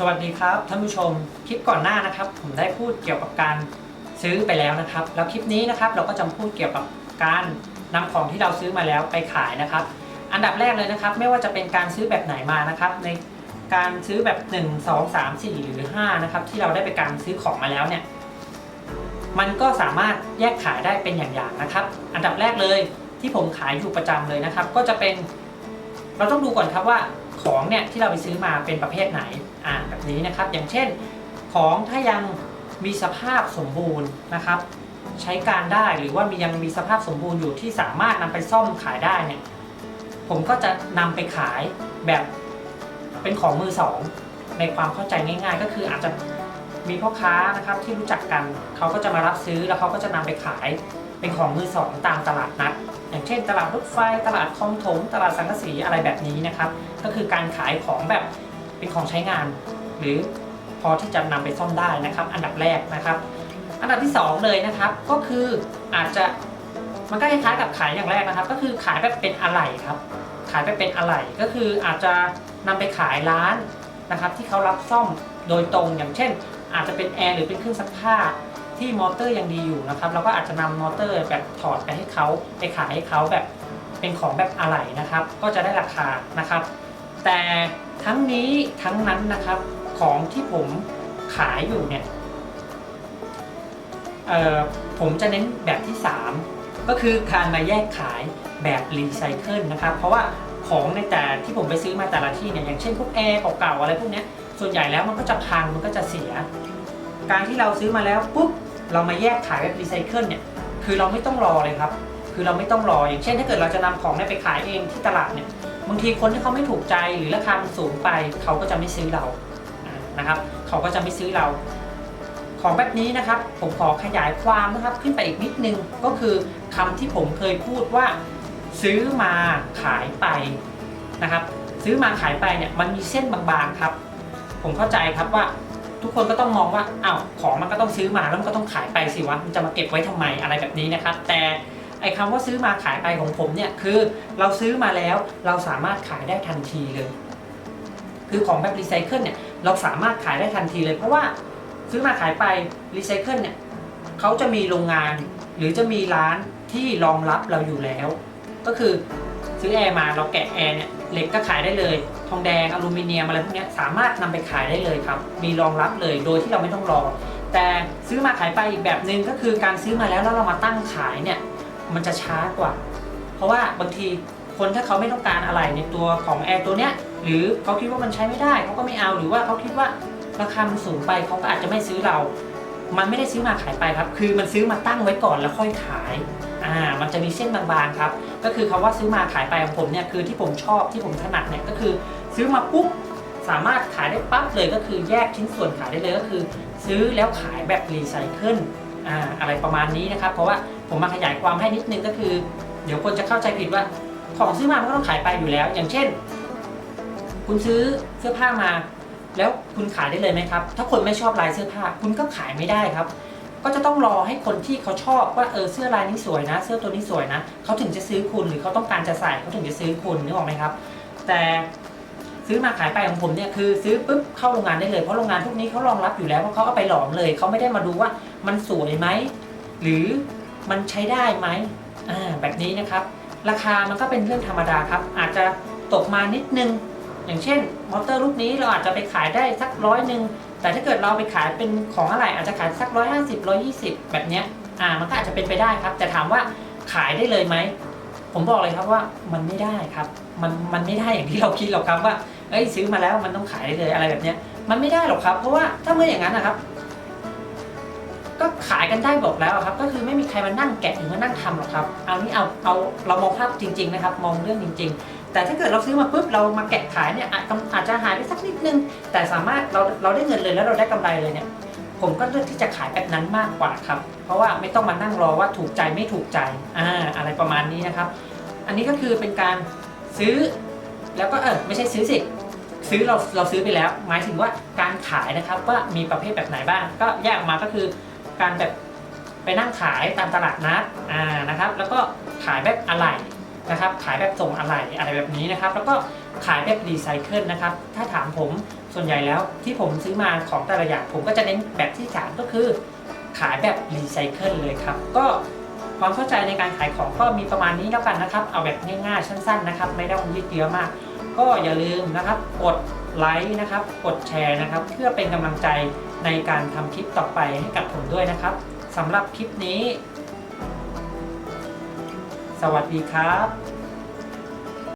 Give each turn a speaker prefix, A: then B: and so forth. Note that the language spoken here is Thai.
A: สวัสดีครับท่านผู้ชมคลิปก่อนหน้านะครับ ผมได้พูดเกี่ยวกับการซื้อไปแล้วนะครับ แล้วคลิปนี้นะครับเราก็จะพูดเกี่ยวกับการนำของที่เราซื้อมาแล้วไปขายนะครับ อันดับแรกเลยนะครับ ไม่ว่าจะเป็นการซื้อแบบไหนมานะครับ ในการซื้อแบบ 1 2 3 4 หรือ5นะครับที่เราได้ไปการซื้อของมาแล้วเนี่ยมันก็สามารถแยกขายได้เป็นอย่างๆนะครับ อันดับแรกเลยที่ผมขายอยู่ประจำเลยนะครับ ก็จะเป็นเราต้องดูก่อนครับว่า ของเนี่ยที่เราไปซื้อมาเป็นประเภทไหนอ่าแบบนี้นะครับ อย่างเช่น ของถ้ายังมีสภาพสมบูรณ์นะครับ ใช้การได้หรือว่ามียังมีสภาพสมบูรณ์อยู่ที่สามารถนำไปซ่อมขายได้เนี่ยผมก็จะนำไปขายแบบเป็นของมือสองในความเข้าใจง่าย ๆ ก็คืออาจจะมีพ่อค้านะครับที่รู้จักกัน เขาก็จะมารับซื้อแล้วเขาก็จะนำไปขาย เป็นของมือสองตามตลาดนัด อย่างเช่น ตลาดรถไฟ ตลาดคลองถม ตลาดสังกะสีอะไรแบบนี้นะครับ ก็คือการขายของแบบเป็นของใช้งาน หรือพอที่จะนำไปซ่อมได้นะครับ อันดับแรกนะครับ อันดับที่สองเลยนะครับ ก็คืออาจจะมันก็คล้ายๆกับขายอย่างแรกนะครับ ก็คือขายแบบเป็นอะไหล่ครับ ขายแบบเป็นอะไหล่ก็คืออาจจะนำไปขายร้านนะครับ ที่เขารับซ่อมโดยตรงอย่างเช่น อาจจะเป็นแอร์หรือเป็นเครื่องซักผ้า ที่มอเตอร์ยังดีอยู่นะครับเราก็อาจจะนำมอเตอร์แบบถอดไปให้เขาไปขายให้เขาแบบเป็นของแบบอะไหล่นะครับ ก็จะได้ราคานะครับ แต่ทั้งนี้ทั้งนั้นนะครับของที่ผมขายอยู่เนี่ยผมจะเน้นแบบที่ 3 ก็คือการมาแยกขายแบบรีไซเคิลนะครับ เพราะว่าของในแต่ที่ผมไปซื้อมาแต่ละที่เนี่ยอย่างเช่นพวกแอร์เก่าๆอะไรพวกนี้ส่วนใหญ่แล้วมันก็จะพังมันก็จะเสีย การที่เราซื้อมาแล้วปุ๊บ เรามาแยกขายแบบรีไซเคิลเนี่ยคือเราไม่ต้องรอเลยครับ คือเราไม่ต้องรออย่างเช่น ถ้าเกิดเราจะนำของเนี่ยไปขายเองที่ตลาดเนี่ยบางทีคนที่เขาไม่ถูกใจหรือราคามันสูงไปเขาก็จะไม่ซื้อเราอ่านะครับเขาก็จะไม่ซื้อเรา ของแบบนี้นะครับ ผมขอขยายความนะครับขึ้นไปอีกนิดนึงก็คือคำที่ผมเคยพูดว่า ซื้อมาขายไปนะครับ ซื้อมาขายไปเนี่ยมันมีเส้นบางๆครับ ผมเข้าใจครับว่า ทุกคนก็ต้องมองว่าอ้าวของมันก็ต้องซื้อมาแล้วมันก็ต้องขายไปสิวะมันจะมาเก็บไว้ทำไมอะไรแบบนี้นะครับ แต่ไอ้คำว่าซื้อมาขายไปของผมเนี่ยคือเราซื้อมาแล้วเราสามารถขายได้ทันทีเลย คือของแบบรีไซเคิลเนี่ยเราสามารถขายได้ทันทีเลย เพราะว่าซื้อมาขายไปรีไซเคิลเนี่ยเขาจะมีโรงงาน หรือจะมีร้านที่รองรับเราอยู่แล้ว ก็คือ ซื้อแอร์มาเราแกะแอร์เนี่ยเหล็กก็ขายได้เลย ทองแดงอลูมิเนียมอะไรพวกนี้สามารถนำไปขายได้เลยครับ มีรองรับเลยโดยที่เราไม่ต้องรอ แต่ซื้อมาขายไปอีกแบบหนึ่งก็คือการซื้อมาแล้วแล้วเรามาตั้งขายเนี่ยมันจะช้ากว่า เพราะว่าบางทีคนถ้าเขาไม่ต้องการอะไรในตัวของแอร์ตัวเนี้ยหรือเขาคิดว่ามันใช้ไม่ได้เขาก็ไม่เอาหรือว่าเขาคิดว่าราคามันสูงไปเขาก็อาจจะไม่ซื้อเรา มันไม่ได้ซื้อมาขายไปครับ คือมันซื้อมาตั้งไว้ก่อนแล้วค่อยขายอ่ามันจะมีเส้นบางๆครับ ก็คือคาว่าซื้อมาขายไปของผมเนี่ยคือที่ผมชอบที่ผมถนัดเนี่ยก็คือ ซื้อมาปุ๊บสามารถขายได้ปั๊บเลยก็คือแยกชิ้นส่วนขายได้เลยก็คือ ซื้อแล้วขายแบบรีไซเคิลอ่าอะไรประมาณนี้นะครับ เพราะว่าผมมาขยายความให้นิดนึงก็คือ เดี๋ยวคนจะเข้าใจผิดว่าของซื้อมามันก็ต้องขายไปอยู่แล้ว อย่างเช่น คุณซื้อเสื้อผ้ามา แล้วคุณขายได้เลยไหมครับ ถ้าคนไม่ชอบลายเสื้อผ้า คุณก็ขายไม่ได้ครับ ก็จะต้องรอให้คนที่เขาชอบว่าเออเสื้อลายนี้สวยนะ เสื้อตัวนี้สวยนะเขาถึงจะซื้อคุณหรือเขาต้องการจะใส่เขาถึงจะซื้อคุณนึกออกไหมครับ แต่ซื้อมาขายไปของผมเนี่ยคือซื้อปุ๊บเข้าโรงงานได้เลยเพราะโรงงานพวกนี้เขารองรับอยู่แล้วเพราะเขาเอาไปหลอมเลยเขาไม่ได้มาดูว่ามันสวยไหมหรือมันใช้ได้ไหมอ่าแบบนี้นะครับ ราคามันก็เป็นเรื่องธรรมดาครับ อาจจะตกมานิดนึง อย่างเช่นมอเตอร์ลูกนี้เราอาจจะไปขายได้สักร้อยหนึ่งแต่ถ้าเกิดเราไปขายเป็นของอะไรอาจจะขายสักร้อยห้าสิบร้อยี่สิบแบบเนี้ยอ่ามันก็อาจจะเป็นไปได้ครับ แต่ถามว่าขายได้เลยไหมผมบอกเลยครับว่ามันไม่ได้ครับ มันมันไม่ได้อย่างที่เราคิดหรอกครับว่าเอ้ยซื้อมาแล้วมันต้องขายได้เลยอะไรแบบเนี้ย มันไม่ได้หรอกครับ เพราะว่าถ้าเมื่ออย่างนั้นนะครับ ก็ขายกันได้บอกแล้วครับ ก็คือไม่มีใครมานั่งแกะหรือมานั่งทำหรอกครับ เอานี่เอาเอาเรามองภาพจริง ๆ นะครับ มองเรื่องจริง ๆ แต่ถ้าเกิดเราซื้อมาปุ๊บเรามาแกะขายเนี่ยอาจอาจจะหายไปสักนิดนึง แต่สามารถเราเราได้เงินเลยแล้วเราได้กำไรเลยเนี่ยผมก็เลือกที่จะขายแบบนั้นมากกว่าครับ เพราะว่าไม่ต้องมานั่งรอว่าถูกใจไม่ถูกใจอ่าอะไรประมาณนี้นะครับ อันนี้ก็คือเป็นการซื้อแล้วก็เออไม่ใช่ซื้อสิซื้อเราเราซื้อไปแล้ว หมายถึงว่าการขายนะครับว่ามีประเภทแบบไหนบ้าง ก็แยกออกมาก็คือการแบบไปนั่งขายตามตลาดนัดอ่านะครับ แล้วก็ขายแบบอะไหล่ นะครับขายแบบส่งอะไหล่อะไรแบบนี้นะครับ แล้วก็ขายแบบรีไซเคิลนะครับ ถ้าถามผมส่วนใหญ่แล้วที่ผมซื้อมาของแต่ละอย่างผมก็จะเน้นแบบที่ 3 ก็คือ ขายแบบรีไซเคิลเลยครับ ก็ความเข้าใจในการขายของก็มีประมาณนี้แล้วกันนะครับ เอาแบบง่ายๆสั้นๆนะครับ ไม่ต้องยืดเยื้อมาก ก็อย่าลืมนะครับกดไลค์นะครับ กดแชร์นะครับ เพื่อเป็นกำลังใจในการทำคลิปต่อไปให้กับผมด้วยนะครับสำหรับคลิปนี้ สวัสดีครับ